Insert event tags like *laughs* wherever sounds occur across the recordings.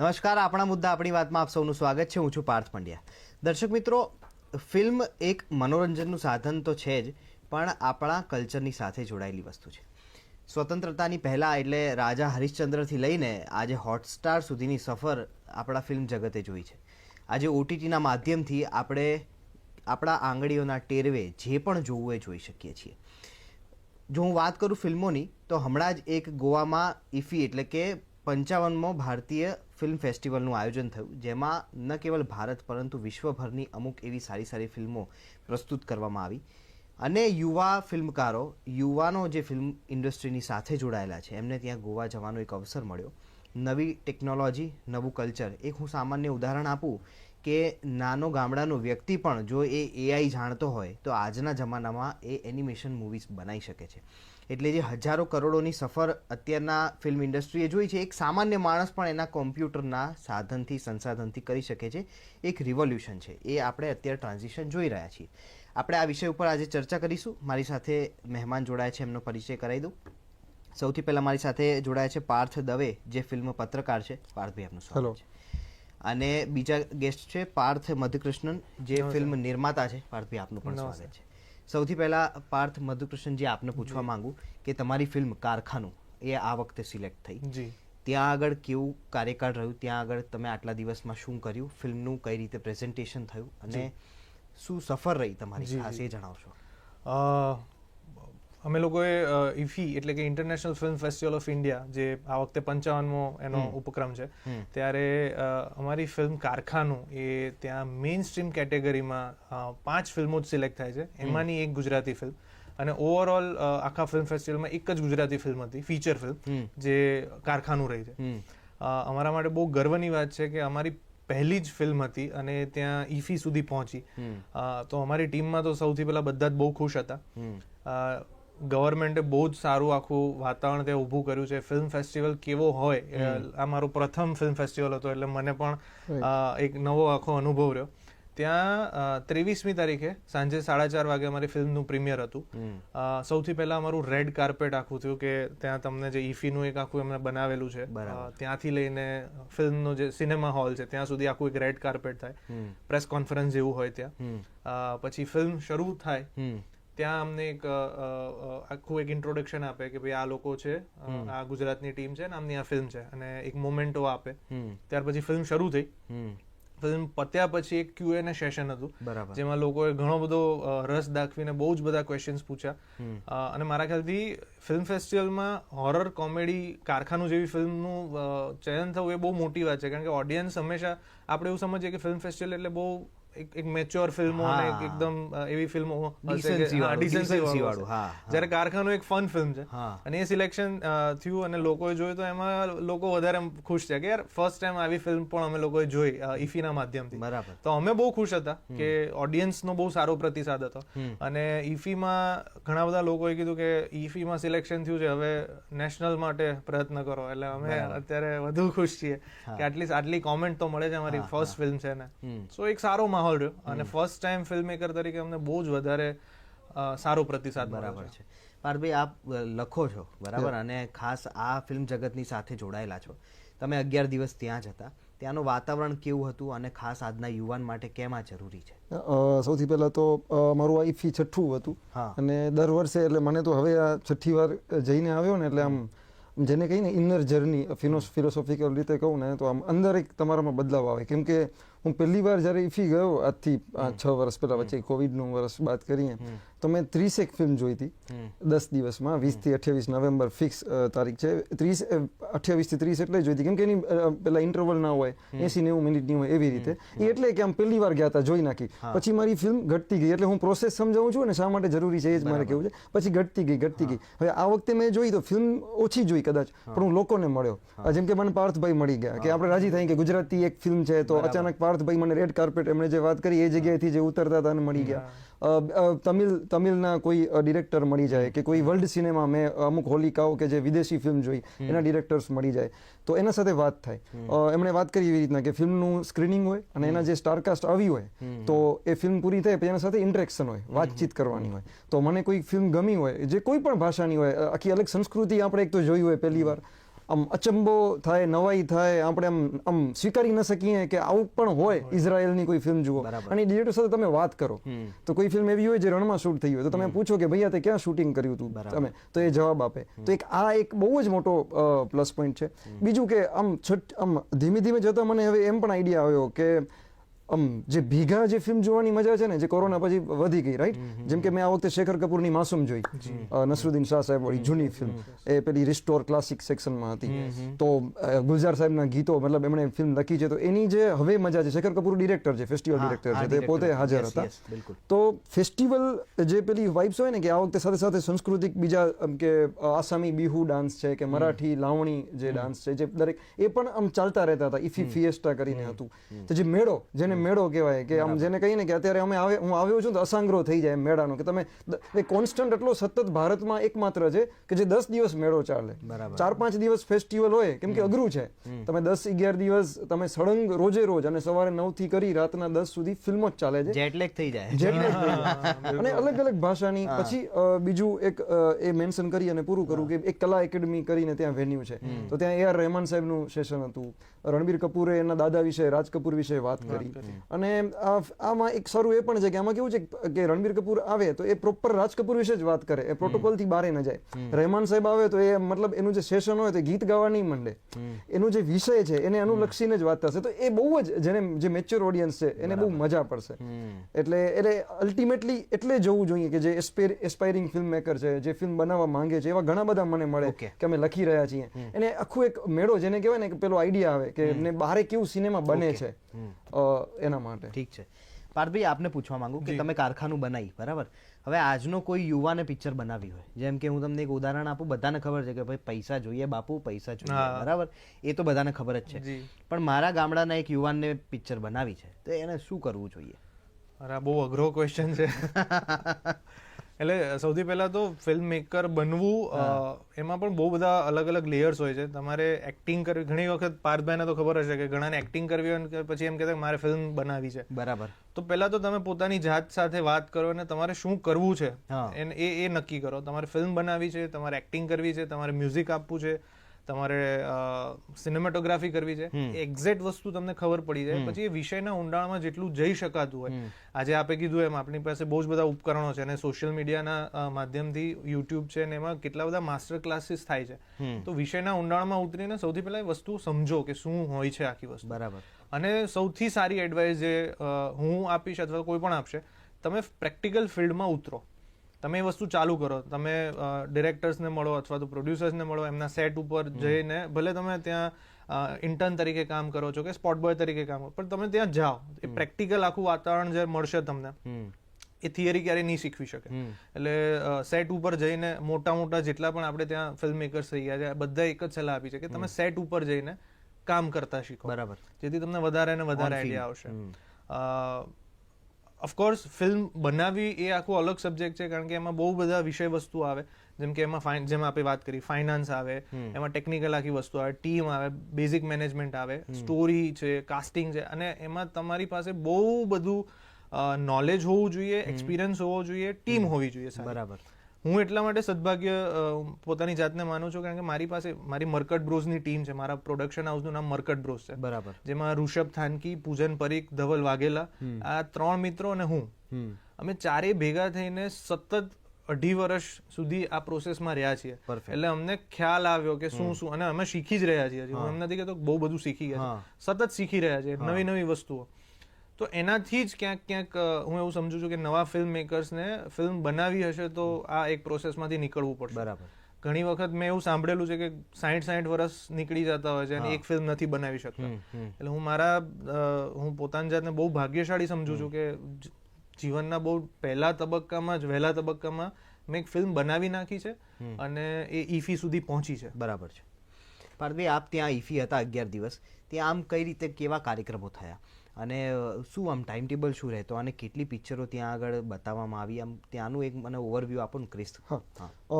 નમસ્કાર, આપણા મુદ્દા આપણી વાતમાં આપ સૌનું સ્વાગત છે. હું છું પાર્થ પંડ્યા. દર્શક મિત્રો, ફિલ્મ એક મનોરંજનનું સાધન તો છે જ, પણ આપણા કલ્ચરની સાથે જોડાયેલી વસ્તુ છે. સ્વતંત્રતાની પહેલાં એટલે રાજા હરિશ્ચંદ્રથી લઈને આજે હોટસ્ટાર સુધીની સફર આપણા ફિલ્મ જગતે જોઈ છે. આજે ઓટીટીના માધ્યમથી આપણે આપણા આંગળીઓના ટેરવે જે પણ જોવું એ જોઈ શકીએ છીએ. જો હું વાત કરું ફિલ્મોની, તો હમણાં જ એક ગોવામાં ઇફી એટલે કે પંચાવનમો ભારતીય ફિલ્મ ફેસ્ટિવલનું આયોજન થયું, જેમાં ન કેવલ ભારત, પરંતુ વિશ્વભરની અમુક એવી સારી સારી ફિલ્મો પ્રસ્તુત કરવામાં આવી. અને યુવા ફિલ્મકારો, યુવાનો જે ફિલ્મ ઇન્ડસ્ટ્રીની સાથે જોડાયેલા છે, એમને ત્યાં ગોવા જવાનો એક અવસર મળ્યો. નવી ટેકનોલોજી, નવું કલ્ચર. એક હું સામાન્ય ઉદાહરણ આપું કે નાનો ગામડાનો વ્યક્તિ પણ જો એ એઆઈ જાણતો હોય, તો આજના જમાનામાં એ એનિમેશન મૂવીઝ બનાવી શકે છે. એટલે જે હજારો કરોડોની સફર અત્યારના ફિલ્મ ઇન્ડસ્ટ્રીએ જોઈ છે એક સામાન્ય માણસ પણ એના કોમ્પ્યુટરના સાધનથી સંસાધનથી કરી શકે છે. એક રિવોલ્યુશન છે. એ આપણે અત્યારે ટ્રાન્ઝિશન જોઈ રહ્યા છીએ. આપણે આ વિષય ઉપર આજે ચર્ચા કરીશું. મારી સાથે મહેમાન જોડાયા છે એમનો પરિચય કરાવી દઉં. સૌથી પહેલાં મારી સાથે જોડાયા છે પાર્થ દવે જે ફિલ્મ પત્રકાર છે. પાર્થભાઈ આપનું સ્વાગત છે. અને બીજા ગેસ્ટ છે પાર્થ મધુકૃષ્ણન જે ફિલ્મ નિર્માતા છે. પાર્થભાઈ આપનું પણ. સ્વાગત છે. સૌથી પહેલા પાર્થ મધુકૃષ્ણજી આપને પૂછવા માંગુ કે તમારી ફિલ્મ કારખાનું એ આ વખતે સિલેક્ટ થઈ. ત્યાં આગળ કેવું કાર્યકાળ રહ્યું? ત્યાં આગળ તમે આટલા દિવસમાં શું કર્યું? ફિલ્મનું કઈ રીતે પ્રેઝન્ટેશન થયું? અને શું સફર રહી તમારી? ખાસ એ જણાવશો. અમે લોકોએ ઇફી એટલે કે international film festival of India જે આ વખતે પંચાવનમો એનો ઉપક્રમ છે ત્યારે અમારી ફિલ્મ કારખાનું એ ત્યાં મેઇન સ્ટ્રીમ કેટેગરીમાં પાંચ ફિલ્મો જ સિલેક્ટ થાય છે. એમાંની એક ગુજરાતી ફિલ્મ અને ઓવરઓલ આખા ફિલ્મ ફેસ્ટિવલમાં એક જ ગુજરાતી ફિલ્મ હતી ફીચર ફિલ્મ જે કારખાનું રહી છે. અમારા માટે બહુ ગર્વની વાત છે કે અમારી પહેલી જ ફિલ્મ હતી અને ત્યાં ઈફી સુધી પહોંચી. તો અમારી ટીમમાં તો સૌથી પહેલા બધા જ બહુ ખુશ હતા. ગવર્મેન્ટે બહુ જ સારું આખું વાતાવરણ ત્યાં ઊભું કર્યું છે. ફિલ્મ ફેસ્ટિવલ કેવો હોય આ મારો પ્રથમ ફિલ્મ ફેસ્ટિવલ હતો એટલે મને પણ એક નવો આખો અનુભવ રહ્યો. ત્યાં ત્રેવીસમી તારીખે સાંજે સાડા ચાર વાગે અમારી ફિલ્મનું પ્રીમિયર હતું. સૌથી પહેલા અમારું રેડ કાર્પેટ આખું થયું કે ત્યાં તમને જે ઈફીનું એક આખું એમને બનાવેલું છે. ત્યાંથી લઈને ફિલ્મનો જે સિનેમા હોલ છે ત્યાં સુધી આખું એક રેડ કાર્પેટ થાય. પ્રેસ કોન્ફરન્સ જેવું હોય ત્યાં. પછી ફિલ્મ શરૂ થાય. ત્યાં અમને એક આખું એક ઇન્ટ્રોડક્શન આપે કે ભાઈ આ લોકો છે આ ગુજરાતની ટીમ છે ને આમની આ ફિલ્મ છે. અને એક મોમેન્ટો આપે. ત્યાર પછી ફિલ્મ શરૂ થઈ. ફિલ્મ પત્યા પછી એક ક્યુ એને સેશન હતું. જેમાં લોકોએ ઘણો બધો રસ દાખવીને બહુ જ બધા ક્વેશ્ચન્સ પૂછ્યા. અને મારા ખ્યાલથી ફિલ્મ ફેસ્ટિવલમાં હોરર કોમેડી કારખાનું જેવી ફિલ્મનું ચયન થવું એ બહુ મોટી વાત છે. કારણ કે ઓડિયન્સ હંમેશા આપણે એવું સમજીએ કે ફિલ્મ ફેસ્ટિવલ એટલે બહુ એક એક મેચ્યોર ફિલ્મો અને એક એકદમ એવી ફિલ્મો હા, વાળું. જ્યારે કારખાનું એક ફન ફિલ્મ છે. અને એ સિલેક્શન થયું અને લોકોએ જોયું તો એમાં લોકો વધારે ખુશ છે કે યાર ફર્સ્ટ ટાઈમ આવી ફિલ્મ પણ અમે લોકોએ જોઈ ઇફીના માધ્યમથી. બરાબર. તો અમે બહુ ખુશ હતા કે ઓડિયન્સનો બહુ સારો પ્રતિસાદ હતો. અને ઇફીમાં ઘણા બધા લોકોએ કીધું કે ઇફીમાં સિલેક્શન થયું છે હવે નેશનલ માટે પ્રયત્ન કરો. એટલે અમે અત્યારે વધુ ખુશ છીએ કે એટલીસ્ટ આટલી કોમેન્ટ તો મળે છે અમારી ફર્સ્ટ ફિલ્મ છે ને. સો એક સારો માહોલ રહ્યો. અને ફર્સ્ટ ટાઈમ ફિલ્મ મેકર તરીકે અમને બહુ જ વધારે સારો પ્રતિસાદ બરાબર છે. પાર્થભાઈ આપ લખો છો બરાબર? અને ખાસ આ ફિલ્મ જગતની સાથે જોડાયેલા છો. તમે અગિયાર દિવસ ત્યાં જ હતા. ત્યાંનું વાતાવરણ કેવું હતું અને ખાસ આજના યુવાન માટે કેમ આ જરૂરી છે? સૌથી પહેલાં તો મારું મારું આઈફી છઠ્ઠું હતું. હા. અને દર વર્ષે એટલે મને તો હવે આ છઠ્ઠી વાર જઈને આવ્યો ને એટલે આમ જેને કહીને ઇનર જર્ની ફિલોસોફિકલ રીતે કહું ને તો આમ અંદર એક તમારામાં બદલાવ આવે. કેમ કે હું પહેલી વાર જ્યારે ઇફી ગયો આજથી આ છ વર્ષ પહેલા વચ્ચે કોવિડનું વર્ષ બાદ કરીએ તો મેં ત્રીસેક ફિલ્મ જોઈ હતી. દસ દિવસમાં વીસથી અઠ્યાવીસ નવેમ્બર ફિક્સ તારીખ છે. ત્રીસ અઠ્યાવીસથી ત્રીસ એટલે જોઈ હતી. કેમ કે એની પેલા ઇન્ટરવલ ના હોય એસી નેવું મિનિટની હોય એવી રીતે. એ એટલે કે આમ પહેલી વાર ગયા હતા જોઈ નાખી. પછી મારી ફિલ્મ ઘટતી ગઈ. એટલે હું પ્રોસેસ સમજાવું છું ને શા માટે જરૂરી છે એ જ મારે કેવું છે. પછી ઘટતી ગઈ ઘટતી ગઈ. હવે આ વખતે મેં જોઈ તો ફિલ્મ ઓછી જોઈ કદાચ પણ હું લોકોને મળ્યો. જેમ કે મને પાર્થભાઈ મળી ગયા કે આપણે રાજી થઈ કે ગુજરાતી એક ફિલ્મ છે તો અચાનક પાર્થભાઈ મને રેડ કાર્પેટ એમણે જે વાત કરી એ જગ્યાએથી જે ઉતરતા હતા અને મળી ગયા. તમિલ તમિલના કોઈ ડિરેક્ટર મળી જાય કે કોઈ વર્લ્ડ સિનેમા મેં અમુક હોલિકાઓ કે જે વિદેશી ફિલ્મ જોઈ એના ડિરેક્ટર્સ મળી જાય. તો એના સાથે વાત થાય. એમણે વાત કરી એવી રીતના કે ફિલ્મનું સ્ક્રીનિંગ હોય અને એના જે સ્ટારકાસ્ટ આવી હોય તો એ ફિલ્મ પૂરી થાય પછી એના સાથે ઇન્ટરેક્શન હોય વાતચીત કરવાની હોય. તો મને કોઈ ફિલ્મ ગમી હોય જે કોઈ પણ ભાષાની હોય આખી અલગ સંસ્કૃતિ આપણે એક તો જોઈ હોય પહેલી વાર આમ અચંબો થાય નવાઈ થાય આપણે આમ આમ સ્વીકારી ન શકીએ કે આવું પણ હોય ઇઝરાયલની કોઈ ફિલ્મ જુઓ. અને ડિરેક્ટર સાથે તમે વાત કરો. તો કોઈ ફિલ્મ એવી હોય જે રણમાં શૂટ થઈ હોય. તો તમે પૂછો કે ભૈયા તે ક્યાં શૂટિંગ કર્યું હતું તમે. તો એ જવાબ આપે. તો એક આ એક બહુ જ મોટો પ્લસ પોઈન્ટ છે. બીજું કે આમ આમ ધીમે ધીમે જતા મને હવે એમ પણ આઈડિયા આવ્યો કે આમ જે ભીગા જે ફિલ્મ જોવાની મજા છે ને જે કોરોના પછી વધી ગઈ રાઈટ જેમ કે મેં આ વખતે શેખર કપૂરની માસૂમ જોઈ. નસરુદ્દીન શાહ સાહેબ વાળી જૂની ફિલ્મ એ પેલી રિસ્ટોર ક્લાસિક સેક્શનમાં હતી. તો ગુલઝાર સાહેબના ગીતો મતલબ એમણે ફિલ્મ લખી છે તો એની જે હવે મજા છે શેખર કપૂર ડિરેક્ટર છે ફેસ્ટિવલ ડિરેક્ટર છે તે પોતે હાજર હતા. તો ફેસ્ટિવલ જે પેલી વાઇબ્સ હોય ને કે આ વખતે સાથે સાથે સાંસ્કૃતિક બીજા કે આસામી બિહુ ડાન્સ છે કે મરાઠી લાવણી જે ડાન્સ છે જે દરેક એ પણ આમ ચાલતા રહેતા હતા ઇફી ફિએસ્ટા કરીને હતું. તો જે મેળો જેને મેળો કહેવાય કે આમ જેને કહીએ ને કે અત્યારે અમે આવે હું આવ્યો છું તો અસાંગ્રો થઈ જાય મેળાનો કે તમે કોન્સ્ટન્ટ એટલો સતત ભારતમાં એકમાત્ર છે કે જે દસ દિવસ મેળો ચાલે. ચાર પાંચ દિવસ ફેસ્ટિવલ હોય કેમ કે અઘરું છે. તમે દસ અગિયાર દિવસ તમે સળંગ રોજે રોજ અને સવારે નવથી કરી રાતના દસ સુધી ફિલ્મો જ ચાલે છે. જેટલેક થઈ જાય. અને અલગ અલગ ભાષાની પછી બીજું એક એ મેન્શન કરી અને પૂરું કરું કે એક કલા એકેડમી કરીને ત્યાં વેન્યુ છે. તો ત્યાં એ આર રહેમાન સાહેબનું સેશન હતું. રણબીર કપૂરે એના દાદા વિશે રાજ કપૂર વિશે વાત કરી. અને આમાં એક સારું એ પણ છે કે આમાં કેવું છે કે રણબીર કપૂર આવે તો એ પ્રોપર રાજ કપૂર વિશે જ વાત કરે. એ પ્રોટોકોલથી બહાર ન જાય. રહેમાન સાહેબ આવે તો એ મતલબ એનું જે સેશન હોય તો ગીત ગાવા નહીં માંડે. એનું જે વિષય છે એને અનુલક્ષીને જ વાત થશે. તો એ બહુ જ જેને જે મેચ્યોર ઓડિયન્સ છે એને બહુ મજા પડશે. એટલે એટલે અલ્ટિમેટલી એટલે જોવું જોઈએ કે જે એસ્પાયરિંગ ફિલ્મ મેકર છે જે ફિલ્મ બનાવવા માંગે છે એવા ઘણા બધા મને મળે કે અમે લખી રહ્યા છીએ. એને આખું એક મેળો જેને કહેવાય ને કે પેલો આઈડિયા આવે કે એમને બહારે કેવું સિનેમા બને છે? એના માટે. ઠીક છે. પાર્થભાઈ આપને પૂછવા માંગુ કે તમે કારખાનું બનાવી બરાબર? હવે આજનો કોઈ યુવાને પિક્ચર બનાવી હોય જેમ કે હું તમને એક ઉદાહરણ આપું બધાને ખબર છે કે ભાઈ પૈસા જોઈએ બાપુ પૈસા જોઈએ બરાબર? એ તો બધાને ખબર જ છે. પણ મારા ગામડાના એક યુવાનને પિક્ચર બનાવી છે તો એને શું કરવું જોઈએ? અરે બહુ અઘરો ક્વેશ્ચન છે. *laughs* એટલે સૌથી પહેલાં તો ફિલ્મ મેકર બનવું એમાં પણ બહુ બધા અલગ અલગ લેયર્સ હોય છે. તમારે એક્ટિંગ કરવી ઘણી વખત પાર્થભાઈને તો ખબર હશે કે ઘણાને એક્ટિંગ કરવી હોય પછી એમ કહેતા કે મારે ફિલ્મ બનાવી છે. બરાબર. તો પહેલાં તો તમે પોતાની જાત સાથે વાત કરો અને તમારે શું કરવું છે એ એ નક્કી કરો. તમારે ફિલ્મ બનાવવી છે તમારે એક્ટિંગ કરવી છે તમારે મ્યુઝિક આપવું છે. તમારે સિનેમેટોગ્રાફી કરવી છે. એક્ઝેક્ટ વસ્તુ તમને ખબર પડી જાય. પછી એ વિષયના ઊંડાણમાં જેટલું જઈ શકાતું હોય. આજે આપે કીધું એમ આપણી પાસે બહુ જ બધા ઉપકરણો છે અને સોશિયલ મીડિયાના માધ્યમથી યુટ્યુબ છે ને એમાં કેટલા બધા માસ્ટર ક્લાસીસ થાય છે. તો વિષયના ઊંડાણમાં ઉતરીને સૌથી પહેલા એ વસ્તુ સમજો કે શું હોય છે આખી વસ્તુ. બરાબર. અને સૌથી સારી એડવાઇસ જે હું આપીશ અથવા કોઈ પણ આપશે તમે પ્રેક્ટિકલ ફિલ્ડમાં ઉતરો. તમે એ વસ્તુ ચાલુ કરો. તમે ડિરેક્ટર્સને મળો અથવા તો પ્રોડ્યુસર્સને મળો એમના સેટ ઉપર જઈને ભલે તમે ત્યાં ઇન્ટર્ન તરીકે કામ કરો છો કે સ્પોટ બોય તરીકે કામ કરો પણ તમે ત્યાં જાઓ. એ પ્રેક્ટિકલ આખું વાતાવરણ જે મળશે તમને એ થિયરી ક્યારેય નહીં શીખવી શકે. એટલે સેટ ઉપર જઈને મોટા મોટા જેટલા પણ આપણે ત્યાં ફિલ્મ મેકર્સ થઈ ગયા છે બધા એક જ સલાહ આપી છે કે તમે સેટ ઉપર જઈને કામ કરતા શીખો. બરાબર. જેથી તમને વધારે ને વધારે આઈડિયા આવશે. ઓફકોર્સ ફિલ્મ બનાવવી એ આખું અલગ સબ્જેક્ટ છે કારણ કે એમાં બહુ બધા વિષય વસ્તુ આવે. જેમ કે એમાં ફાઇન જેમ આપણે વાત કરી ફાઇનાન્સ આવે એમાં ટેકનિકલ આખી વસ્તુ આવે ટીમ આવે બેઝિક મેનેજમેન્ટ આવે સ્ટોરી છે કાસ્ટિંગ છે અને એમાં તમારી પાસે બહુ બધું નોલેજ હોવું જોઈએ એક્સપિરિયન્સ હોવો જોઈએ ટીમ હોવી જોઈએ બરાબર. હું એટલા માટે સદભાગ્ય પોતાની જાતને માનું છું કારણ કે મારી પાસે મારી મરકટ બ્રોઝની ટીમ છે. મારા પ્રોડક્શન હાઉસનું નામ મરકટ બ્રોઝ છે. બરાબર. જેમાં ઋષભ થાનકી પૂજન પરીખ ધવલ વાઘેલા આ ત્રણ મિત્રો અને હું. અમે ચારેય ભેગા થઈને સતત અઢી વર્ષ સુધી આ પ્રોસેસમાં રહ્યા છીએ. એટલે અમને ખ્યાલ આવ્યો કે શું શું અને અમે શીખી જ રહ્યા છીએ. હું એમ નથી કહેતો બહુ બધું શીખી ગયા સતત શીખી રહ્યા છીએ નવી નવી વસ્તુઓ. તો એનાથી જ ક્યાંક ક્યાંક હું એવું સમજુ છું કે નવા ફિલ્મ મેકર્સને ફિલ્મ બનાવી હશે તો આ એક પ્રોસેસમાંથી નીકળવું પડશે. બરાબર. ઘણી વખત મેં એવું સાંભળેલું છે કે સાઠ સાઠ વર્ષ નીકળી જતા હોય છે અને એક ફિલ્મ નથી બનાવી શકતા. એટલે હું મારા હું પોતાની જાતને બહુ ભાગ્યશાળી સમજુ છું કે જીવનના બહુ પહેલા તબક્કામાં જ વહેલા તબક્કામાં મેં એક ફિલ્મ બનાવી નાખી છે અને એ ઈફી સુધી પહોંચી છે. બરાબર છે. પાર્થભાઈ આપ ત્યાં ઈફી હતા અગિયાર દિવસ. ત્યાં આમ કઈ રીતે કેવા કાર્યક્રમો થયા? અને શું આમ ટાઈમ ટેબલ શું રહેતો? અને કેટલી પિક્ચરો ત્યાં આગળ બતાવવામાં આવી? આમ ત્યાંનું એક મને ઓવરવ્યૂ આપો ને ક્રિસ્ત હા.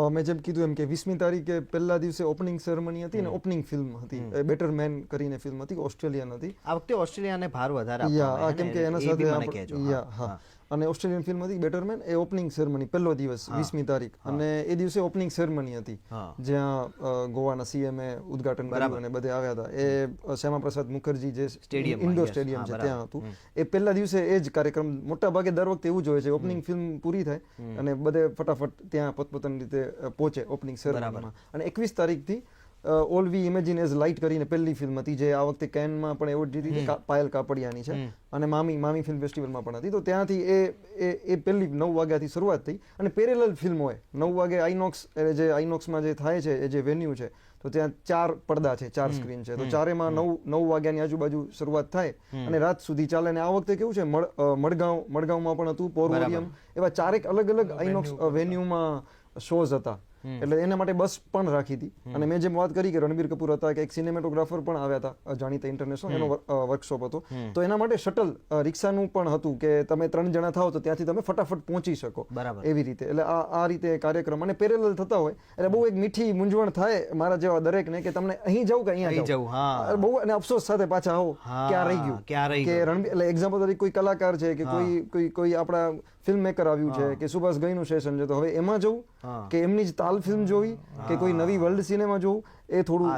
મેં જેમ કીધું એમ કે વીસમી તારીખે પહેલા દિવસે ઓપનિંગ સેરેમની હતી ને ઓપનિંગ ફિલ્મ હતી. બેટર મેન કરીને ફિલ્મ હતી ઓસ્ટ્રેલિયન હતી. આ વખતે ઓસ્ટ્રેલિયાને ભાર વધારે યા કેમ કે એના સાથે. યા હા. અને ઓસ્ટ્રેલિયન ફિલ્મ હતી બેટરમેન એ ઓપનિંગ સેરેમની પહેલો દિવસ વીસમી તારીખ. અને એ દિવસે ઓપનિંગ સેરેમની હતી. જ્યાં ગોવાના સીએમએ ઉદઘાટન કર્યું અને બધે આવ્યા હતા. એ શ્યામા પ્રસાદ મુખર્જી જે સ્ટેડિયમ ઇન્ડોર સ્ટેડિયમ છે ત્યાં હતું. એ પહેલા દિવસે એ જ કાર્યક્રમ મોટા ભાગે દર વખતે એવું જ હોય છે ઓપનિંગ ફિલ્મ પૂરી થાય અને બધે ફટાફટ ત્યાં પોતપોતાની રીતે પહોંચે ઓપનિંગ સેરેમનીમાં અને એકવીસ તારીખથી all we imagine as light કરીને પહેલી ફિલ્મ હતી જે આ વખતે કેનમાં પણ એવોર્ડ જીતી હતી પાયલ કાપડિયાની છે. અને મામી મામી ફિલ્મ ફેસ્ટિવલમાં પણ હતી. તો ત્યાંથી એ એ પહેલી નવ વાગ્યાથી શરૂઆત થઈ. અને પેરેલલ ફિલ્મ હોય. નવ વાગે આઈનોક્સ જે આઈનોક્સમાં જે થાય છે એ જે વેન્યુ છે તો ત્યાં ચાર પડદા છે ચાર સ્ક્રીન છે. તો ચારેમાં નવ નવ વાગ્યાની આજુબાજુ શરૂઆત થાય અને રાત સુધી ચાલે. અને આ વખતે કેવું છે મડગાંવ મડગાંવમાં પણ હતું પોરવરિયમ એવા ચારેક અલગ અલગ આઈનોક્સ વેન્યુમાં શોઝ હતા. એટલે એના માટે બસ પણ રાખી હતી. અને મેં જેમ વાત કરી કે રણબીર કપૂર હતા કે એક સિનેમેટોગ્રાફર પણ આવ્યા હતા જાણીતા ઇન્ટરનેશનલ એનો વર્કશોપ હતો. તો એના માટે શટલ રિક્ષાનું પણ હતું કે તમે ત્રણ જણા થાઓ તો ત્યાંથી તમે ફટાફટ પહોંચી શકો. એવી રીતે. એટલે આ આ રીતે કાર્યક્રમ અને પેરેલલ થતા હોય. એટલે બહુ એક મીઠી મૂંઝવણ થાય મારા જેવા દરેકને કે તમને અહીં જવું કે અહીંયા અહીં જવું. બહુ અને અફસોસ સાથે પાછા આવો. ક્યાં રહી ગયું? કે રણબીર એટલે એક્ઝામ્પલ તરીકે કોઈ કલાકાર છે કે કોઈ કોઈ કોઈ આપણા ફિલ્મ મેકર આવ્યું છે કે સુભાષ ગઈનું સેશન છે તો. હવે એમાં જવું કે એમની જ તાલ ફિલ્મ જોવી કે કોઈ નવી વર્લ્ડ સિનેમા જોવું એ થોડું.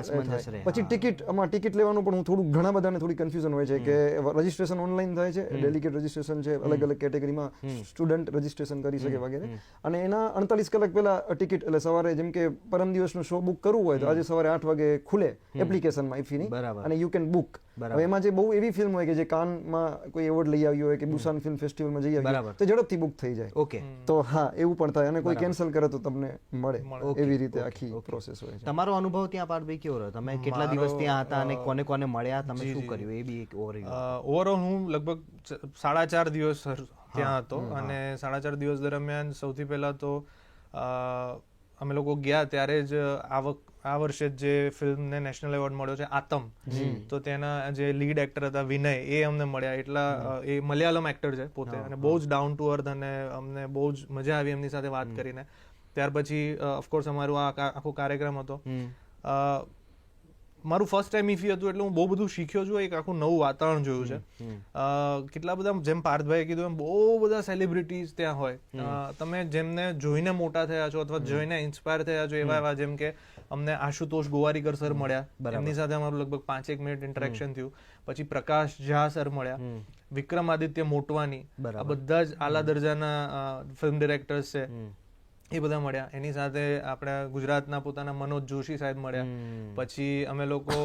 પછી ટિકિટ આમાં ટિકિટ લેવાનું પણ હું થોડું ઘણા બધાને થોડી કન્ફ્યુઝન હોય છે કે રજીસ્ટ્રેશન ઓનલાઈન થાય છે ડેલિકેટ રજીસ્ટ્રેશન છે અલગ અલગ કેટેગરીમાં સ્ટુડન્ટ રજીસ્ટ્રેશન કરી શકે વગેરે. અને એના અડતાલીસ કલાક પહેલા ટિકિટ એટલે સવારે જેમ કે પરમ દિવસનો શો બુક કરવું હોય તો આજે સવારે આઠ વાગે ખુલે એપ્લિકેશનમાં ઇફીની. અને યુ કેન બુક હવે એમાં જે બહુ એવી ફિલ્મ હોય કે જે કાનમાં કોઈ એવોર્ડ લઈ આવ્યો હોય કે બુસાન ફિલ્મ ફેસ્ટિવલમાં જઈ આવ્યો તો ઝડપથી બુક થઈ જાય. ઓકે. તો હા એવું પણ થાય અને કોઈ કેન્સલ કરે તો તમને મળે. એવી રીતે આખી પ્રોસેસ હોય છે. તમારો અનુભવ ત્યાં પાર્થભાઈ કેવો રહ્યો? તમે કેટલા દિવસ ત્યાં હતા અને કોને કોને મળ્યા? તમે શું કર્યું? એ બી એક ઓવરઓલ હું લગભગ સાડા ચાર દિવસ ત્યાં હતો અને સાડા ચાર દિવસ દરમિયાન સૌથી પહેલા તો અમે લોકો ગયા ત્યારે જ આવક આ વર્ષે જે ફિલ્મને નેશનલ એવોર્ડ મળ્યો છે આતમ તો તેના જે લીડ એક્ટર હતા વિનય એ અમને મળ્યા. એટલા એ મલયાલમ એક્ટર છે પોતે અને બહુ જ ડાઉન ટુ અર્થ અને અમને બહુ જ મજા આવી એમની સાથે વાત કરીને. ત્યાર પછી ઓફકોર્સ અમારું આ આખો કાર્યક્રમ હતો. મારું ફર્સ્ટ ટાઈમ ઇફી હતું એટલે હું બહુ બધું શીખ્યો છું એક આખું નવું વાતાવરણ જોયું છે. કેટલા બધા જેમ પાર્થભાઈએ કીધું એમ બહુ બધા સેલિબ્રિટીઝ ત્યાં હોય. તમે જેમને જોઈને મોટા થયા છો અથવા જોઈને ઇન્સ્પાયર થયા છો એવા એવા જેમ કે અમને આશુતોષ ગોવારીકર સર મળ્યા. એમની સાથે અમારું લગભગ પાંચેક મિનિટ ઇન્ટરેક્શન થયું. પછી પ્રકાશ ઝા સર મળ્યા. વિક્રમાદિત્ય મોટવાની. આ બધા જ આલા દરજાના ફિલ્મ ડિરેક્ટર્સ છે. એ બધા મળ્યા. એની સાથે આપણા ગુજરાતના પોતાના મનોજ જોશી સાહેબ મળ્યા. પછી અમે લોકો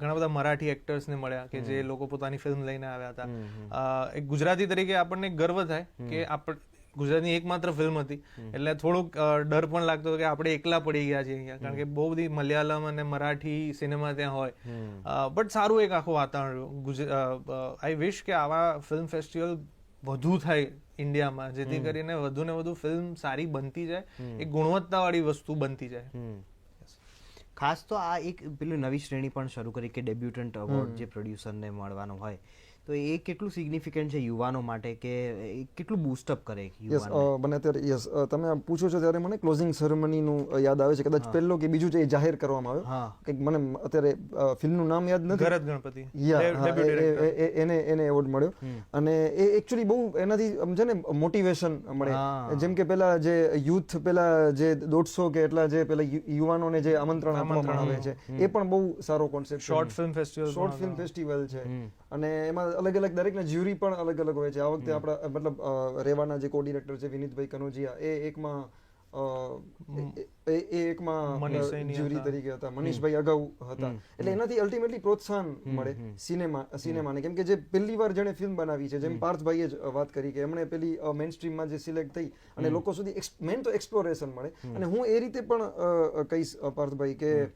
ઘણા બધા મરાઠી એક્ટર્સને મળ્યા કે જે લોકો પોતાની ફિલ્મ લઈને આવ્યા હતા. એક ગુજરાતી તરીકે આપણને ગર્વ થાય કે આપણ ગુજરાતની એકમાત્ર ફિલ્મ હતી. એટલે થોડુંક ડર પણ લાગતો હતો કે આપણે એકલા પડી ગયા છીએ અહીંયા. કારણ કે બહુ બધી મલયાલમ અને મરાઠી સિનેમા ત્યાં હોય. બટ સારું એક આખું વાતાવરણ આઈ વિશ કે આવા ફિલ્મ ફેસ્ટિવલ વધુ થાય ઇન્ડિયામાં જેથી કરીને વધુ ને વધુ ફિલ્મ સારી બનતી જાય એક ગુણવત્તાવાળી વસ્તુ બનતી જાય. ખાસ તો આ એક પેલી નવી શ્રેણી પણ શરૂ કરી કે ડેબ્યુટન્ટ અવોર્ડ જે પ્રોડ્યુસરને મળવાનો હોય તો એ કેટલું સિગ્નિફિકન્ટ છે યુવાનો માટે કે કેટલું બૂસ્ટઅપ કરે યસ મને અત્યારે યસ તમે પૂછો છો ત્યારે મને ક્લોઝિંગ સેરેમનીનું યાદ આવે છે. કદાચ પહેલો કે બીજું છે એ જાહેર કરવામાં આવ્યું. કંઈક મને અત્યારે ફિલ્મનું નામ યાદ નથી. ભરત ગણપતિ. એને એને એવોર્ડ મળ્યો. અને એ એકચ્યુઅલી બહુ એનાથી છે ને મોટિવેશન મળે. જેમ કે પેલા જે યુથ પેલા જે દોઢસો કે એટલા જે પેલા યુવાનોને જે આમંત્રણ આપવામાં આવે છે એ પણ બહુ સારો concept short film festival short film festival છે. અને એમાં અલગ અલગ દરેકના જ્યુરી પણ અલગ અલગ હોય છે. આ વખતે આપણા મતલબ રેવાના જે કો છે વિનીતભાઈ કનોજિયા એ એકમાં એ- એકમાં જ્યુરી તરીકે હતા. મનીષભાઈ અગાઉ હતા. એટલે એનાથી અલ્ટિમેટલી પ્રોત્સાહન મળે સિનેમા સિનેમાને. કેમ કે જે પહેલી વાર જેણે ફિલ્મ બનાવી છે જેમ પાર્થભાઈએ જ વાત કરી કે એમણે પેલી મેઇન સ્ટ્રીમમાં જે સિલેક્ટ થઈ અને લોકો સુધી મેઇન તો એક્સપ્લોરેશન મળે. અને હું એ રીતે પણ કહીશ પાર્થભાઈ કે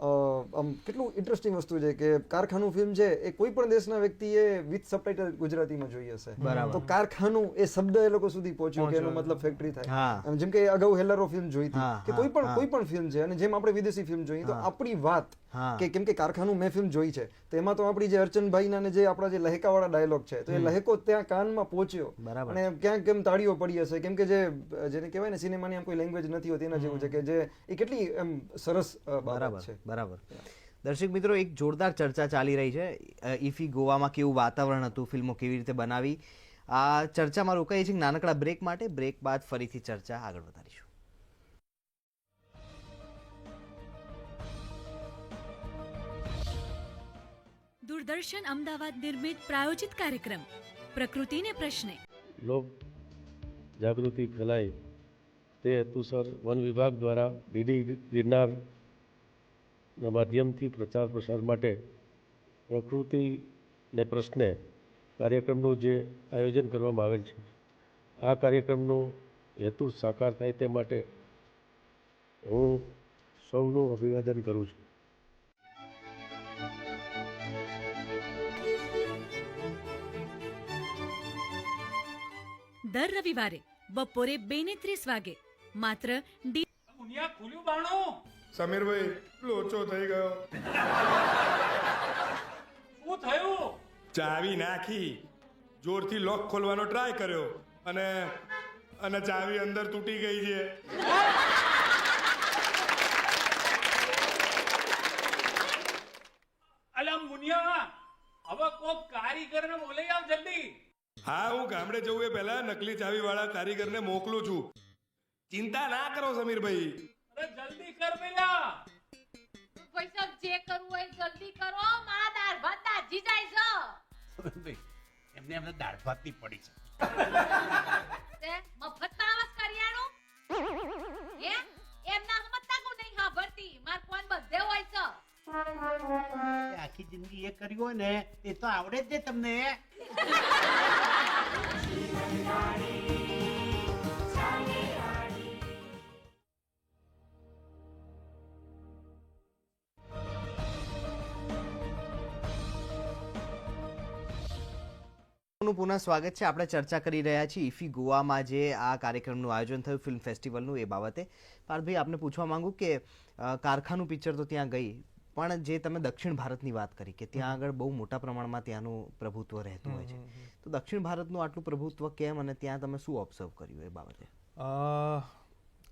આમ કેટલું ઇન્ટરેસ્ટિંગ વસ્તુ છે કે કારખાનું ફિલ્મ છે એ કોઈ પણ દેશના વ્યક્તિએ વિથ સબટાઇટલ ગુજરાતીમાં જોઈ હશે. તો કારખાનું એ શબ્દ એ લોકો સુધી પહોંચ્યો કે એનો મતલબ ફેક્ટરી થાય. જેમ કે અગાઉ હેલરો ફિલ્મ જોઈ હતી કે કોઈ પણ કોઈ પણ ફિલ્મ છે અને જેમ આપણે વિદેશી ફિલ્મ જોઈએ તો આપણી વાત. કે કેમ કે કારખાનું મેં ફિલ્મ જોઈ છે. તો એમાં તો આપણી જે અર્ચનભાઈના ને જે આપણા જે લહેકાવાળા ડાયલોગ છે તો એ લહેકો ત્યાં કાનમાં પહોંચ્યો. અને ક્યાંક કેમ તાળીઓ પડી હશે? કેમ કે જે જેને કહેવાય ને સિનેમાની આમ કોઈ લેંગ્વેજ નથી હોતી એના જેવું છે કે જે એ કેટલી એમ સરસ બરાબર છે. બરાબર. દર્શક મિત્રો એક જોરદાર ચર્ચા ચાલી રહી છે. ઇફી ગોવામાં કેવું વાતાવરણ હતું ફિલ્મો કેવી રીતે બનાવી? આ ચર્ચામાં રોકાઈ છે નાનકડા બ્રેક માટે. બ્રેક બાદ ફરીથી ચર્ચા આગળ વધારીશું. દૂરદર્શન અમદાવાદ નિર્મિત પ્રાયોજિત કાર્યક્રમ. પ્રકૃતિને પ્રશ્ને. લોક જાગૃતિ ફેલાય. તે હેતુસર વન વિભાગ દ્વારા ડીડી ગિરનારના માધ્યમથી પ્રચાર પ્રસાર માટે પ્રકૃતિને પ્રશ્ને કાર્યક્રમનું જે આયોજન કરવામાં આવેલ છે, આ કાર્યક્રમનો હેતુ સાકાર થાય તે માટે હું સૌનું અભિવાદન કરું છું. દર રવિવારે બપોરે બે ને ત્રીસ વાગે. માત્ર ડી દુનિયા ખુલ્યું બાણું. સમીરભાઈ લોચો થઈ ગયો. શું થયું? ચાવી નાખી જોરથી લોક ખોલવાનો ટ્રાય કર્યો અને અને ચાવી અંદર તૂટી ગઈ છે. અલા મુનિયા હવે કોક કારીગરને બોલાઈ આવ જલ્દી. હા હું ગામડે જવું એ પહેલા નકલી ચાવી વાળા કારીગરને મોકલું છું. ચિંતા ના કરો સમીરભાઈ. અરે જલ્દી કર પેલા. ભાઈ સાહેબ જે કરવું હોય જલ્દી કરો મારા દાળ ભાત દાજી જાય છે. એમને એમને દાળ ભાતની પડી છે. મફત આવાજ કરિયાણું આખી જિંદગી એ કર્યું ને એ તો આવડે જ તમને. પુનઃ સ્વાગત છે. આપણે ચર્ચા કરી રહ્યા છીએ ઇફી ગોવામાં જે આ કાર્યક્રમનું આયોજન થયું, ફિલ્મ ફેસ્ટિવલનું એ બાબતે. પાર્થભાઈ, આપને પૂછવા માંગુ કે કારખાનું પિક્ચર તો ત્યાં ગઈ. પણ જે તમે દક્ષિણ ભારતની વાત કરી કે ત્યાં આગળ બહુ મોટા પ્રમાણમાં ત્યાંનું પ્રભુત્વ રહેતું હોય છે. તો દક્ષિણ ભારતનું આટલું પ્રભુત્વ કેમ અને ત્યાં તમે શું ઓબ્ઝર્વ કર્યું એ બાબતે?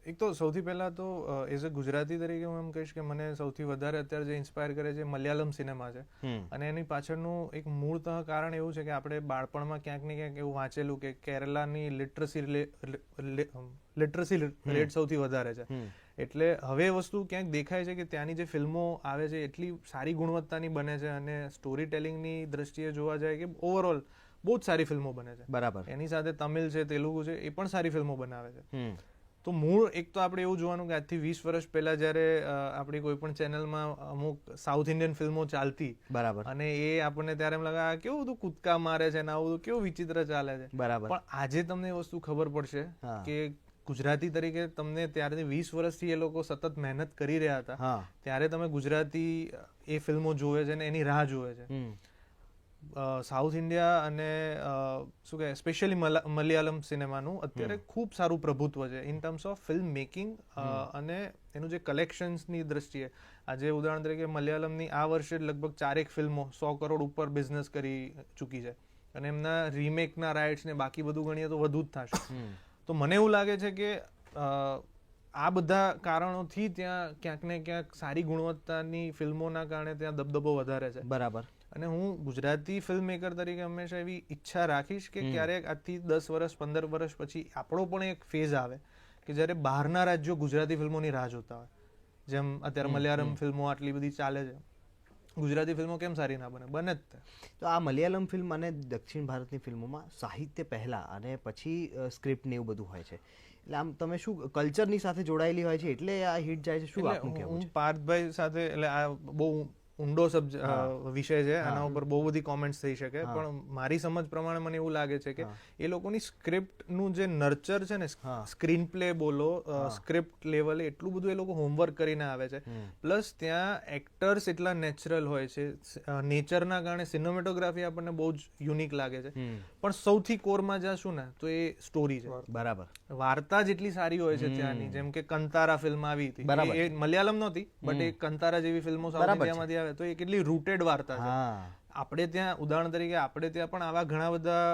એક તો સૌથી પહેલાં તો એઝ અ ગુજરાતી તરીકે હું એમ કહીશ કે મને સૌથી વધારે અત્યારે જે ઇન્સ્પાયર કરે છે મલયાલમ સિનેમા છે. અને એની પાછળનું એક મૂળતઃ કારણ એવું છે કે આપણે બાળપણમાં ક્યાંક ને ક્યાંક એવું વાંચેલું કે કેરલાની લિટરસી લિટરસી રેટ સૌથી વધારે છે. એટલે હવે વસ્તુ ક્યાંક દેખાય છે કે ત્યાંની જે ફિલ્મો આવે છે એટલી સારી ગુણવત્તાની બને છે અને સ્ટોરી ટેલિંગની દ્રષ્ટિએ જોવા જાય કે ઓવરઓલ બહુ જ સારી ફિલ્મો બને છે. બરાબર. એની સાથે તમિલ છે તેલુગુ છે એ પણ સારી ફિલ્મો બનાવે છે. તો મૂળ એક તો આપણે એવું જોવાનું કે આજથી વીસ વર્ષ પહેલા જ્યારે આપણી કોઈ પણ ચેનલમાં અમુક સાઉથ ઇન્ડિયન ફિલ્મો ચાલતી બરાબર. અને એ આપણને ત્યારે એમ લાગે કેવું બધું કૂદકા મારે છે ને આવું બધું કેવું વિચિત્ર ચાલે છે? બરાબર. પણ આજે તમને એ વસ્તુ ખબર પડશે કે ગુજરાતી તરીકે તમને ત્યારથી વીસ વર્ષથી એ લોકો સતત મહેનત કરી રહ્યા હતા ત્યારે તમે ગુજરાતી એ ફિલ્મો જોવે છે ને એની રાહ જોવે છે. સાઉથ ઇન્ડિયા અને શું કહે સ્પેશિયલી મલયાલમ સિનેમાનું અત્યારે ખૂબ સારું પ્રભુત્વ છે in terms of film making અને એનું જે કલેક્શન્સની દ્રષ્ટિએ આજે ઉદાહરણ તરીકે મલયાલમની આ વર્ષે લગભગ ચારેક ફિલ્મો સો કરોડ ઉપર બિઝનેસ કરી ચૂકી છે. અને એમના રીમેકના રાઇટ્સ ને બાકી બધું ગણીએ તો વધુ જ થશે. તો મને એવું લાગે છે કે આ બધા કારણોથી ત્યાં ક્યાંક ને ક્યાંક સારી ગુણવત્તાની ફિલ્મોના કારણે ત્યાં દબદબો વધારે છે. બરાબર. અને હું ગુજરાતી ફિલ્મ મેકર તરીકે હંમેશા એવી ઈચ્છા રાખીશ કે ક્યારેક આજથી દસ વર્ષ પંદર વર્ષ પછી આપણો પણ એક ફેઝ આવે કે જ્યારે બહારના રાજ્યો ગુજરાતી ફિલ્મોની રાહ જોતા હોય. જેમ અત્યારે મલયાલમ ફિલ્મો આટલી બધી ચાલે છે. ગુજરાતી ફિલ્મો કેમ સારી ના બને? બને જ તો. આ મલયાલમ ફિલ્મ અને દક્ષિણ ભારતની ફિલ્મોમાં સાહિત્ય પહેલા અને પછી સ્ક્રિપ્ટ ને એવું બધું હોય છે. એટલે આમ તમે શું કલ્ચરની સાથે જોડાયેલી હોય છે એટલે આ હિટ જાય છે? શું હું- કહેવું છે? પાર્થભાઈ સાથે એટલે આ બહુ ઊંડો સબ વિષય છે. આના ઉપર બહુ બધી કોમેન્ટ્સ થઈ શકે. પણ મારી સમજ પ્રમાણે મને એવું લાગે છે કે એ લોકોની સ્ક્રિપ્ટનું જે નર્ચર છે ને સ્ક્રીન પ્લે બોલો સ્ક્રિપ્ટ લેવલે એટલું બધું એ લોકો હોમવર્ક કરીને આવે છે. પ્લસ ત્યાં એક્ટર્સ એટલા નેચરલ હોય છે. નેચરના કારણે સિનેમેટોગ્રાફી આપણને બહુ જ યુનિક લાગે છે. પણ સૌથી કોરમાં જશું ને તો એ સ્ટોરી છે. બરાબર. વાર્તા જેટલી સારી હોય છે ત્યાંની જેમ કે કંતારા ફિલ્મ આવી હતી. એ- મલયાલમ નહોતી બટ એ કંતારા જેવી ફિલ્મો સાઉથ બરાબર ઇન્ડિયામાંથી આવે તો એ કેટલી રૂટેડ વાર્તા છે. આપણે ત્યાં ઉદાહરણ તરીકે આપણે ત્યાં પણ આવા ઘણા બધા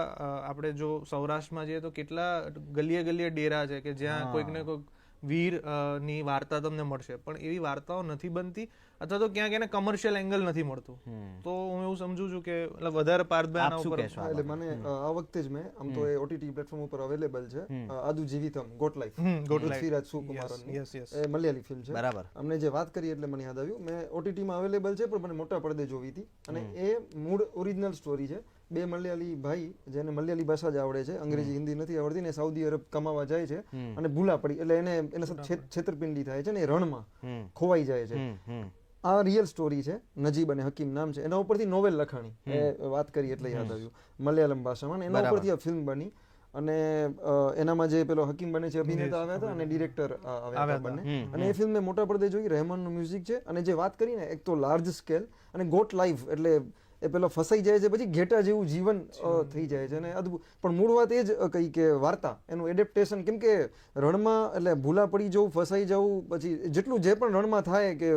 આપણે જો સૌરાષ્ટ્રમાં જઈએ તો કેટલા ગલીએ ગલીએ ડેરા છે કે જ્યાં કોઈક ને કોઈક વીરની વાર્તા તમને મળશે. પણ એવી વાર્તાઓ નથી બનતી અથવા તો ક્યાંક એને કમર્શિયલ એંગલ નથી મળતું. તો હું એવું સમજુ છું કે એટલે વધારે પાર્થભાઈ આના ઉપર એટલે મને આ વખતે જ મેં આમ તો એ ઓટીટી પ્લેટફોર્મ ઉપર અવેલેબલ છે Aadu Jeevitham goat life goat life. Prithviraj સુકુમારનની. એ મલયાલી ફિલ્મ છે. બરાબર. અમને જે વાત કરી એટલે મને યાદ આવ્યું. મેં ઓટીટીમાં અવેલેબલ છે પણ મને મોટા પડદે જોવી હતી. અને એ મૂળ ઓરિજિનલ સ્ટોરી છે. બે મલયાલી ભાઈ જેને મલયાલી ભાષા જ આવડે છે અંગ્રેજી હિન્દી નથી આવડતી ને સાઉદી અરબ કમાવા જાય છે અને ભૂલા પડી એટલે એને એના સાથે છેતરપિંડી થાય છે ને રણમાં ખોવાઈ જાય છે. આ રિયલ સ્ટોરી છે નજીબ અને હકીમ નામ છે. એના ઉપરથી નોવેલ લખાણી એ વાત કરી એટલે યાદ આવ્યું મલયાલમ ભાષામાં. એના ઉપરથી આ ફિલ્મ બની અને એનામાં જે પેલો હકીમ બને છે અભિનેતા આવ્યા હતા અને ડિરેક્ટર આવ્યા હતા બંને. અને એ ફિલ્મ મેં મોટા પડદે જોઈ રહેમાનનું મ્યુઝિક છે. અને જે વાત કરી ને એક તો લાર્જ સ્કેલ અને ગોટ લાઈફ એટલે એ પેલો ફસાઈ જાય છે પછી ઘેટા જેવું જીવન થઈ જાય છે. અને અદભુત પણ મૂળ વાત એ જ કઈ કે વાર્તા એનું એડેપ્ટેશન કેમ કે રણમાં એટલે ભૂલા પડી જવું ફસાઈ જવું પછી જેટલું જે પણ રણમાં થાય કે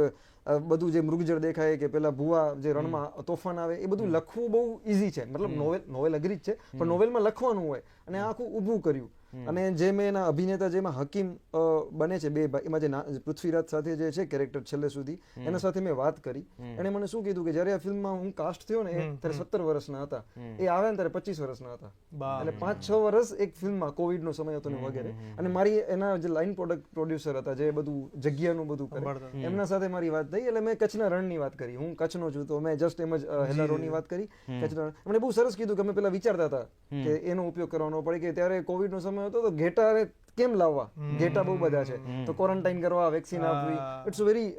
બધું જે મૃગજળ દેખાય કે પેલા ભૂવા જે રણમાં તોફાન આવે એ બધું લખવું બહુ ઈઝી છે. મતલબ નોવેલ નોવેલ અઘરી જ છે પણ નોવેલમાં લખવાનું હોય. અને આખું ઊભું કર્યું. અને જે મેં એના અભિનેતા જેમાં હકીમ બને છે બે ભાઈ એમાં જે પૃથ્વીરાજ સાથે જે છે કેરેક્ટર છેલ્લે સુધી એના સાથે મેં વાત કરી. એણે મને શું કીધું કે જ્યારે આ ફિલ્મમાં હું કાસ્ટ થયો ને ત્યારે સત્તર વર્ષના હતા. એ આવ્યા ને ત્યારે પચીસ વર્ષના હતા. એટલે પાંચ છ વર્ષ એક ફિલ્મમાં કોવિડ નો સમય હતો ને વગેરે. અને મારી એના જે લાઈન પ્રોડક્ટ પ્રોડ્યુસર હતા જે બધું જગ્યાનું બધું કરે એમના સાથે મારી વાત થઈ એટલે મેં કચ્છના રણની વાત કરી. હું કચ્છનો છું તો મેં જસ્ટ એમ જ હેલારોની વાત કરી. કચ્છના એમણે બહુ સરસ કીધું કે અમે પેલા વિચારતા હતા કે એનો ઉપયોગ કરવાનો પડે કે ત્યારે કોવિડ નો સમય હતો તો ઘેટાને કેમ લાવવા? ઘેટા બહુ બધા છે. તો ક્વોરન્ટાઇન કરવા વેક્સિન આપવી. ઇટ્સ વેરી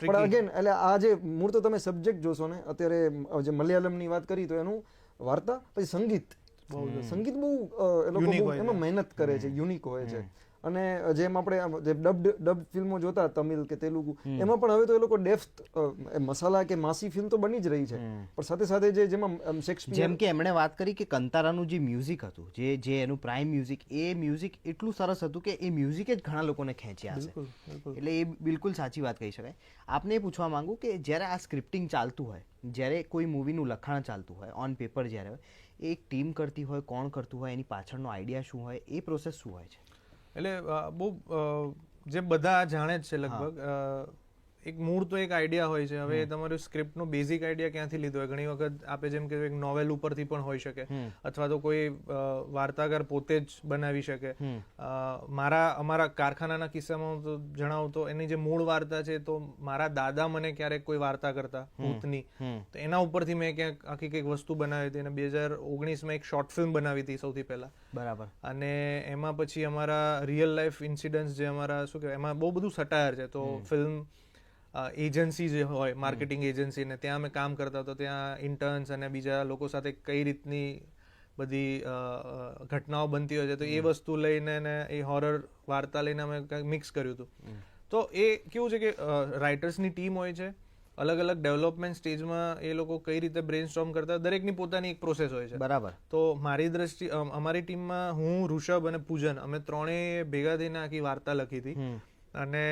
પણ અગેન એટલે આ જે મૂળ તો તમે સબ્જેક્ટ જોશો ને અત્યારે જે મલયાલમની વાત કરી તો એનું વાર્તા પછી સંગીત. સંગીત બહુ એ લોકો. એમાં મહેનત કરે છે યુનિક હોય છે. અને જેમ આપણે જે ડબ્ડ ડબ ફિલ્મો જોતા તમિલ કે તેલુગુ એમાં પણ હવે તો એ લોકો ડેફ્થ મસાલા કે માસી ફિલ્મ તો બની જ રહી છે. પણ સાથે સાથે જે જેમાં શેક્સપિયર જેમ કે એમણે વાત કરી કે કંતારાનું જે મ્યુઝિક હતું જે જે એનું પ્રાઇમ મ્યુઝિક એ મ્યુઝિક એટલું સરસ હતું કે એ મ્યુઝિકે જ ઘણા લોકોને ખેંચ્યા હશે. એટલે એ બિલકુલ સાચી વાત કહી શકાય. આપને એ પૂછવા માંગુ કે જ્યારે આ સ્ક્રિપ્ટિંગ ચાલતું હોય જ્યારે કોઈ મૂવીનું લખાણ ચાલતું હોય ઓન પેપર જ્યારે હોય એ એક ટીમ કરતી હોય કોણ કરતું હોય એની પાછળનો આઈડિયા શું હોય એ પ્રોસેસ શું હોય છે? એટલે બહુ જે બધા જાણે જ છે લગભગ એક મૂળ તો એક આઈડિયા હોય છે. હવે તમારું સ્ક્રિપ્ટનો બેઝિક આઈડિયા ક્યાંથી લીધો હોય? ઘણી વખત આપે જેમ કે એક નોવેલ ઉપરથી પણ હોઈ શકે. અથવા તો કોઈ વાર્તાકાર પોતે જ બનાવી શકે. મારા અમારા કારખાનાના કિસ્સામાં તો જણાવું તો એની જે મૂળ વાર્તા છે તો મારા દાદા મને ક્યારેક કોઈ વાર્તા કરતા ભૂતની. તો એના ઉપરથી મેં ક્યાંક આખી કંઈક વસ્તુ બનાવી હતી અને બે હજાર ઓગણીસમાં એક શોર્ટ ફિલ્મ બનાવી હતી સૌથી પહેલા. બરાબર. અને એમાં પછી અમારા રિયલ લાઈફ ઇન્સિડન્ટ્સ જે અમારા શું કહેવાય એમાં બહુ બધું સટાયર છે. તો ફિલ્મ એજન્સી જે હોય માર્કેટિંગ એજન્સી ને ત્યાં અમે કામ કરતા તો ત્યાં ઇન્ટર્ન્સ અને બીજા લોકો સાથે કઈ રીતની બધી ઘટનાઓ બનતી હોય છે તો એ વસ્તુ લઈને ને એ હોરર વાર્તા લઈને અમે કંઈક મિક્સ કર્યું હતું. તો એ કેવું છે કે રાઇટર્સની ટીમ હોય છે અલગ અલગ ડેવલપમેન્ટ સ્ટેજમાં એ લોકો કઈ રીતે બ્રેન કરતા દરેકની પોતાની એક પ્રોસેસ હોય છે. બરાબર. તો મારી દ્રષ્ટિ અમારી ટીમમાં હું ઋષભ અને પૂજન અમે ત્રણેય ભેગા થઈને આખી વાર્તા લખી હતી. અને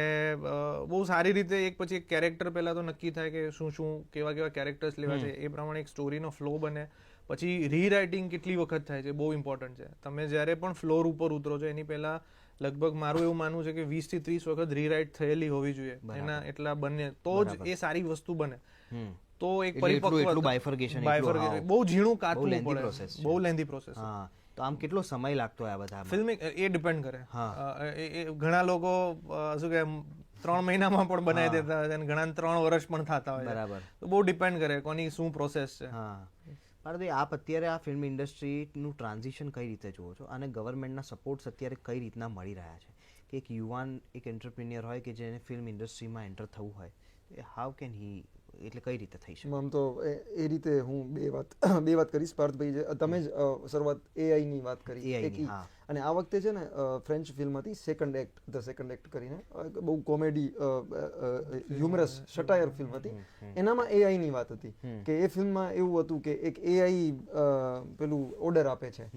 બહુ સારી રીતે એક પછી એક કેરેક્ટર પહેલાં તો નક્કી થાય કે શું શું કેવા કેવા કેરેક્ટર્સ લેવા છે એ પ્રમાણે એક સ્ટોરીનો ફ્લો બને. પછી રીરાઇટિંગ કેટલી વખત થાય છે બહુ ઇમ્પોર્ટન્ટ છે. તમે જ્યારે પણ ફ્લોર ઉપર ઉતરો છો એની પહેલાં લગભગ મારું એવું માનવું છે કે વીસથી ત્રીસ વખત રીરાઇટ થયેલી હોવી જોઈએ. એના એટલા બને તો જ એ સારી વસ્તુ બને. તો એક પરિપક્વ. બહુ ઝીણું કાતવું પડે. બહુ લેન્ધી પ્રોસેસ હા. તો આમ કેટલો સમય લાગતો હોય આ બધા ફિલ્મિંગ એ ડિપેન્ડ કરે. હા. ઘણા લોકો શું કે ત્રણ મહિનામાં પણ બનાવી દેતા હોય અને ઘણા ત્રણ વર્ષ પણ થતા હોય બરાબર. તો બહુ ડિપેન્ડ કરે કોની શું પ્રોસેસ છે. હા. પાર્થભાઈ આપ અત્યારે આ ફિલ્મ ઇન્ડસ્ટ્રીનું ટ્રાન્ઝિશન કઈ રીતે જુઓ છો? અને ગવર્મેન્ટના સપોર્ટ્સ અત્યારે કઈ રીતના મળી રહ્યા છે? કે એક યુવાન એક એન્ટરપ્રિન્યર હોય કે જેને ફિલ્મ ઇન્ડસ્ટ્રીમાં એન્ટર થવું હોય હાઉ કેન હી એટલે કઈ રીતે થઈ શકે? આમ તો એ રીતે હું બે વાત *coughs* બે વાત કરીશ. પાર્થભાઈ તમે જ શરૂઆત AI ની વાત કરી. એક. અને આ વખતે છે ને ફ્રેન્ચ ફિલ્મ હતી second act the second act કરીને. બહુ કોમેડી હ્યુમરસ સટાયર ફિલ્મ હતી. એનામાં એઆઈ ની વાત હતી. કે એ ફિલ્મમાં એવું હતું કે એક એઆઈ પેલું ઓર્ડર આપે છે.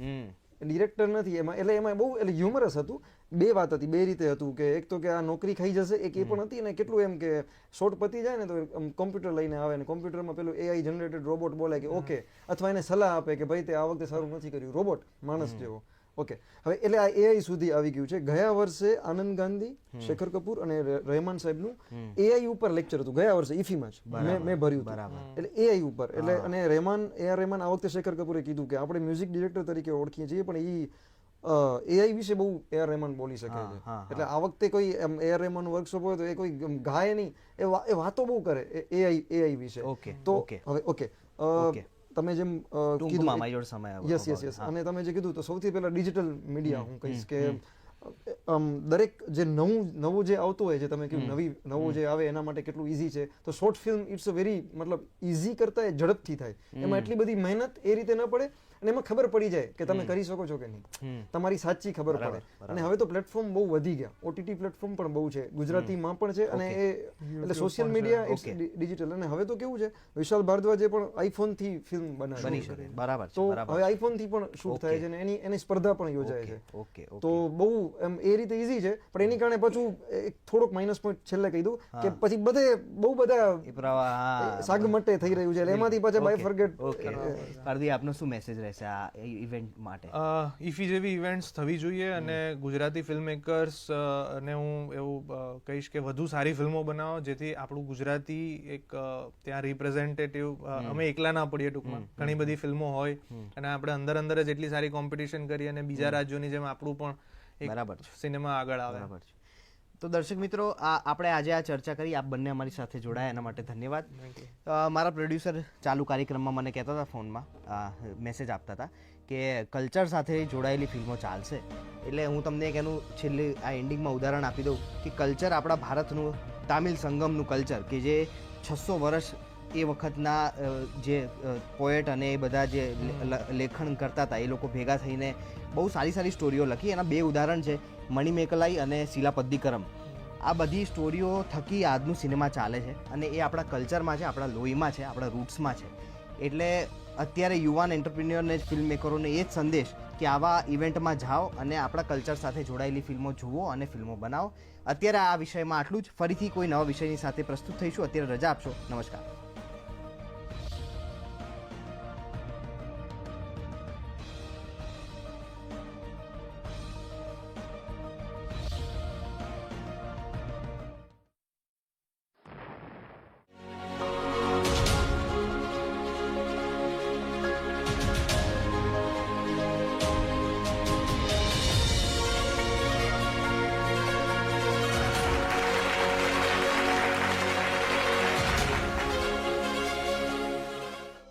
ડિરેક્ટર નથી. એમાં એટલે એમાં બહુ એટલે હ્યુમરસ હતું. બે વાત હતી. બે રીતે હતું કે એક તો કે આ નોકરી ખાઈ જશે એક એ પણ હતી ને કેટલું એમ કે શોર્ટ પતી જાય ને તો કોમ્પ્યુટર લઈને આવે ને કોમ્પ્યુટરમાં પેલું એઆઈ જનરેટેડ રોબોટ બોલે કે ઓકે અથવા એને સલાહ આપે કે ભાઈ તે આ વખતે સારું નથી કર્યું. રોબોટ માણસ જેવો. ઓકે. હવે એટલે આ એઆઈ સુધી આવી ગયું છે. ગયા વર્ષે આનંદ ગાંધી શેખર કપૂર અને રહેમાન સાહેબનું એઆઈ ઉપર લેક્ચર હતું. ગયા વર્ષે ઇફીમાં જ. મેં મેં ભર્યું બરાબર. એટલે એઆઈ ઉપર. એટલે અને રહેમાન એ આર રહેમાન આ વખતે શેખર કપૂરે કીધું કે આપણે મ્યુઝિક ડિરેક્ટર તરીકે ઓળખીએ છીએ પણ એ એઆઈ વિશે બહુ એ આર રહેમાન બોલી શકે છે. એટલે આ વખતે કોઈ એમ એ આર રહેમાન વર્કશોપ હોય તો એ કોઈ ગાય નહીં. એ વાતો બહુ કરે. એઆઈ એઆઈ વિશે. ઓકે તો હવે ઓકે. તમે જેમ કીધું મારી જોડે સમય યસ યસ યસ. અને તમે જે કીધું તો સૌથી પહેલા ડિજિટલ મીડિયા હું કહીશ કે આમ દરેક જે નવું નવું જે આવતું હોય જે તમે કીધું નવી નવું જે આવે એના માટે કેટલું ઈઝી છે તો short film it's a very મતલબ ઈઝી કરતા ઝડપથી થાય. એમાં એટલી બધી મહેનત એ રીતે ન પડે અને એમાં ખબર પડી જાય કે તમે કરી શકો છો કે નહીં. તમારી સાચી ખબર પડે. અને હવે તો પ્લેટફોર્મ બહુ વધી ગયા. ઓટીટી પ્લેટફોર્મ પણ બહુ છે. ગુજરાતીમાં પણ છે અને એ એટલે સોશિયલ મીડિયા ઇટ્સ ડિજિટલ અને હવે તો કેવું છે? વિશાલ ભારદ્વાજે પણ આઈફોનથી ફિલ્મ બનાવી બરાબર તો હવે આઈફોનથી પણ શૂટ થાય છે અને એની એની સ્પર્ધા પણ યોજાય છે. ઓકે તો બહુ એમ એ રીતે ઈઝી છે. પણ એની કારણે પાછું એક થોડોક માઇનસ પોઈન્ટ છેલ્લે કહી દઉં કે પછી બધે બહુ બધા સાગમટે થઈ રહ્યું છે. એટલે એમાંથી પાછા બાય ફર્ગેટ ઓકે પારદી આપનો શું મેસેજ રહેશે આ ઇવેન્ટ માટે? ઇફી જેવી ઇવેન્ટ્સ થવી જોઈએ અને ગુજરાતી ફિલ્મ મેકર્સ ને હું એવું કહીશ કે વધુ સારી ફિલ્મો બનાવો જેથી આપણું ગુજરાતી એક ત્યાં રિપ્રેઝેન્ટેટિવ અમે એકલા ના પડીએ ટૂંકમાં. ઘણી બધી ફિલ્મો હોય અને આપણે અંદર અંદર જ એટલી સારી કોમ્પિટિશન કરીએ અને બીજા રાજ્યોની જેમ આપણું પણ બરાબર સિનેમા આગળ આવે. બરાબર છે. તો દર્શક મિત્રો આ આપણે આજે આ ચર્ચા કરી. આપ બંને અમારી સાથે જોડાયા. એના માટે ધન્યવાદ. મારા પ્રોડ્યુસર ચાલુ કાર્યક્રમમાં મને કહેતા હતા ફોનમાં મેસેજ આપતા હતા કે કલ્ચર સાથે જોડાયેલી ફિલ્મો ચાલશે. એટલે હું તમને એક એનું છેલ્લે આ એન્ડિંગમાં ઉદાહરણ આપી દઉં કે કલ્ચર આપણા ભારતનું તામિલ સંગમનું કલ્ચર કે જે છસો વર્ષ એ વખતના જે પોએટ અને એ બધા જે લેખન કરતા હતા એ લોકો ભેગા થઈને બહુ સારી સારી સ્ટોરીઓ લખી. એના બે ઉદાહરણ છે. મણિમેકલાઈ અને શિલાપદ્દીકરમ આ બધી સ્ટોરીઓ થકી આજનું સિનેમા ચાલે છે અને એ આપણા કલ્ચરમાં છે, આપણા લોહીમાં છે, આપણા રૂટ્સમાં છે. એટલે અત્યારે યુવાન એન્ટરપ્રિન્યોરને ફિલ્મ મેકરોને એ જ સંદેશ કે આવા ઇવેન્ટમાં જાઓ અને આપણા કલ્ચર સાથે જોડાયેલી ફિલ્મો જુઓ અને ફિલ્મો બનાવો. અત્યારે આ વિષયમાં આટલું જ. ફરીથી કોઈ નવા વિષયની સાથે પ્રસ્તુત થઈશું. અત્યારે રજા આપશો. નમસ્કાર.